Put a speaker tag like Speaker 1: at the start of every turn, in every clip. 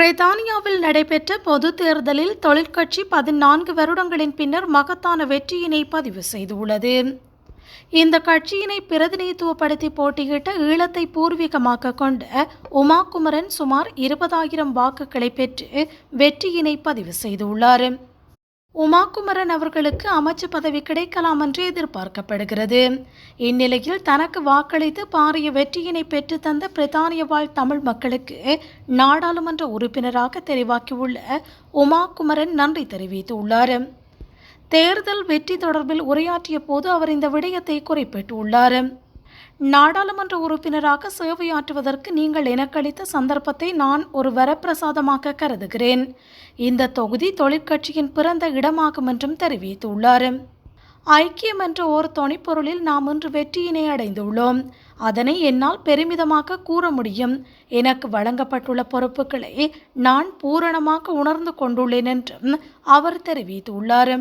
Speaker 1: பிரித்தானியாவில் நடைபெற்ற பொது தேர்தலில் தொழிற்கட்சி பதினான்கு வருடங்களின் பின்னர் மகத்தான வெற்றியினை பதிவு செய்துள்ளது. இந்த கட்சியினை பிரதிநிதித்துவப்படுத்தி போட்டியிட்ட ஈழத்தை பூர்வீகமாக கொண்ட உமா குமரன் சுமார் இருபதாயிரம் வாக்குகளை பெற்று வெற்றியினை பதிவு செய்துள்ளார். உமாகுமரன் அவர்களுக்கு அமைச்சு பதவி கிடைக்கலாம் என்று எதிர்பார்க்கப்படுகிறது. இந்நிலையில் தனக்கு வாக்களித்து பாரிய வெற்றியினை பெற்று தந்த பிரித்தானிய வாழ் தமிழ் மக்களுக்கு நாடாளுமன்ற உறுப்பினராக தெரிவாக்கியுள்ள உமாகுமரன் நன்றி தெரிவித்துள்ளார். தேர்தல் வெற்றி தொடர்பில் உரையாற்றிய போது அவர் இந்த விடயத்தை குறிப்பிட்டுள்ளார். நாடாளுமன்ற உறுப்பினராக சேவையாற்றுவதற்கு நீங்கள் எனக்களித்த சந்தர்ப்பத்தை நான் ஒரு வரப்பிரசாதமாக கருதுகிறேன். இந்த தொகுதி தொழிற்கட்சியின் பிறந்த இடமாகும் என்றும் தெரிவித்துள்ளார். ஐக்கியம் என்ற ஓர் தொனிப்பொருளில் நாம் இன்று வெற்றியினை அடைந்துள்ளோம். அதனை என்னால் பெருமிதமாக கூற முடியும். எனக்கு வழங்கப்பட்டுள்ள பொறுப்புகளை நான் பூரணமாக உணர்ந்து கொண்டுள்ளேன் என்றும் அவர் தெரிவித்துள்ளார்.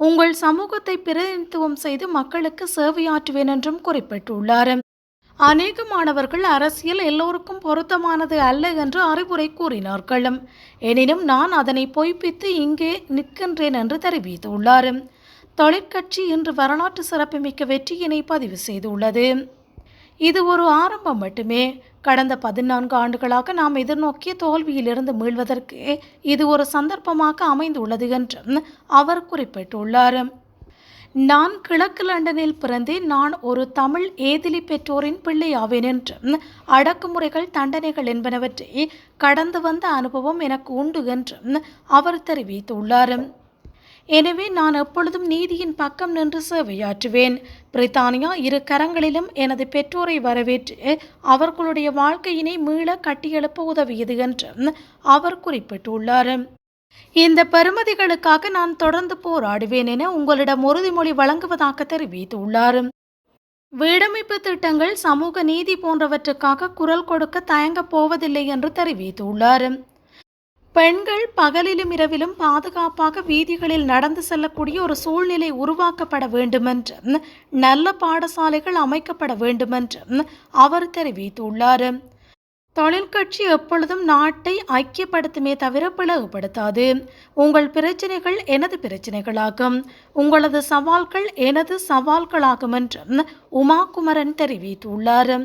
Speaker 1: உங்கள் சமூகத்தை பிரதிநிதித்துவம் செய்து மக்களுக்கு சேவையாற்றுவேன் என்றும் குறிப்பிட்டுள்ளார். அநேக மாணவர்கள் அரசியல் எல்லோருக்கும் பொருத்தமானது அல்ல என்று அறிவுரை கூறினார்கள். எனினும் நான் அதனை பொய்ப்பித்து இங்கே நிற்கின்றேன் என்று தெரிவித்துள்ளார். தொழிற்கட்சி இன்று வரலாற்று சிறப்புமிக்க வெற்றியினை பதிவு செய்துள்ளது. இது ஒரு ஆரம்பம் மட்டுமே. கடந்த பதினான்கு ஆண்டுகளாக நாம் எதிர்நோக்கிய தோல்வியிலிருந்து மீள்வதற்கு இது ஒரு சந்தர்ப்பமாக அமைந்துள்ளது என்றும் அவர் குறிப்பிட்டுள்ளார். நான் கிழக்கு லண்டனில் பிறந்தேன் நான் ஒரு தமிழ் ஏதிலி பெற்றோரின் பிள்ளையாவேன் என்றும் அடக்குமுறைகள் தண்டனைகள் என்பனவற்றை கடந்து வந்த அனுபவம் எனக்கு உண்டு என்றும் அவர் தெரிவித்துள்ளார். எனவே நான் எப்பொழுதும் நீதியின் பக்கம் நின்று சேவையாற்றுவேன். பிரித்தானியா இரு கரங்களிலும் எனது பெற்றோரை வரவேற்று அவர்களுடைய வாழ்க்கையினை மீள கட்டியெழுப்ப உதவியது என்றும் அவர் குறிப்பிட்டுள்ளார். இந்த பெருமதிகளுக்காக நான் தொடர்ந்து போராடுவேன் என உங்களிடம் உறுதிமொழி வழங்குவதாக தெரிவித்துள்ளார். வீடமைப்பு திட்டங்கள் சமூக நீதி போன்றவற்றுக்காக குரல் கொடுக்க தயங்கப் போவதில்லை என்று தெரிவித்துள்ளார். பெண்கள் பகலிலும் இரவிலும் பாதுகாப்பாக வீதிகளில் நடந்து செல்லக்கூடிய ஒரு சூழ்நிலை உருவாக்கப்பட வேண்டுமென்றும் நல்ல பாடசாலைகள் அமைக்கப்பட வேண்டுமென்றும் அவர் தெரிவித்துள்ளார். தொழிற்கட்சி எப்பொழுதும் நாட்டை ஐக்கியப்படுத்துமே தவிர பிளவுபடுத்தாது. உங்கள் பிரச்சனைகள் எனது பிரச்சனைகளாகும். உங்களது சவால்கள் எனது சவால்களாகும் என்றும் உமா குமரன் தெரிவித்துள்ளார்.